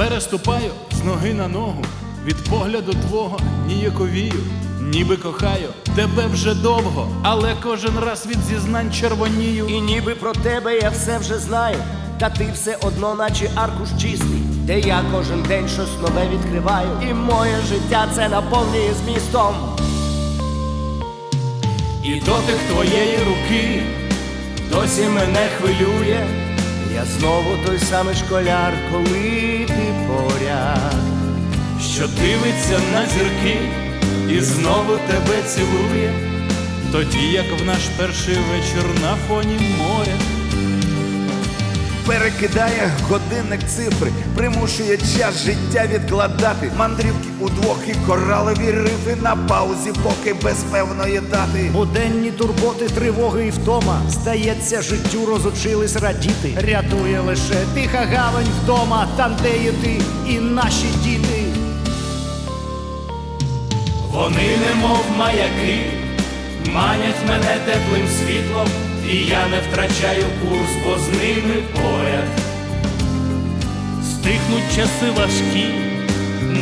Переступаю з ноги на ногу, від погляду твого ніяковію, ніби кохаю тебе вже довго, але кожен раз від зізнань червонію. І ніби про тебе я все вже знаю, та ти все одно, наче аркуш чистий, де я кожен день щось нове відкриваю, і моє життя це наповнює змістом. І дотик твоєї руки Досі мене хвилює, я знову той самий школяр, коли ти поряд. що дивиться на зірки і знову тебе цілує, тоді як в наш перший вечір на фоні моря. Перекидає годинник цифри, примушує час життя відкладати. Мандрівки удвох і коралові рифи на паузі, поки без певної дати. Буденні турботи, тривоги і втома. Здається, життю розучились радіти. Рятує лише тиха гавань вдома, там, де є ти і наші діти. Вони немов маяки, манять мене теплим світлом, і я не втрачаю курс, бо з ними поряд. Стихнуть часи важкі,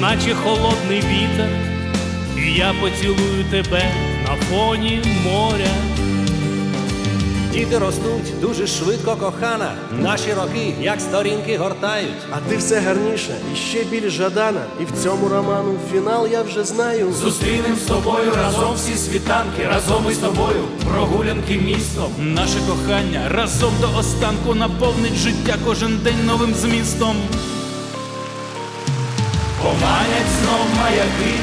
наче холодний вітер, і я поцілую тебе на фоні моря. Діти ростуть дуже швидко, кохана. Наші роки, як сторінки, гортають. А ти все гарніша і ще більш жадана. І в цьому роману фінал я вже знаю. Зустрінем з тобою разом всі світанки, разом із тобою прогулянки містом. Наше кохання разом до останку наповнить життя кожен день новим змістом. Поманять знов маяки,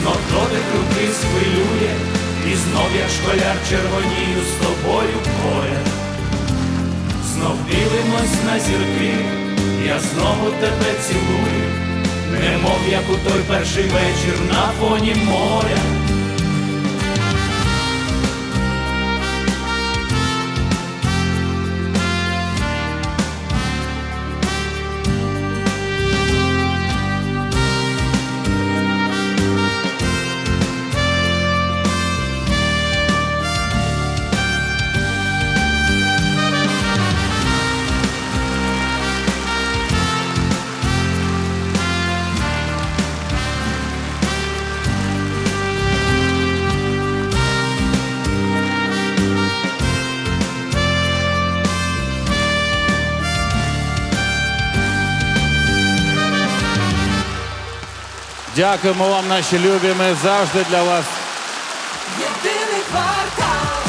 знов дотик руки схвилює, і знов я школяр червонію з тобою поряд. Знов дивимось на зірки, я знову тебе цілую, немов як у той перший вечір на фоні моря. Дякуємо вам, наші любі. Ми завжди для вас Єдиний квартал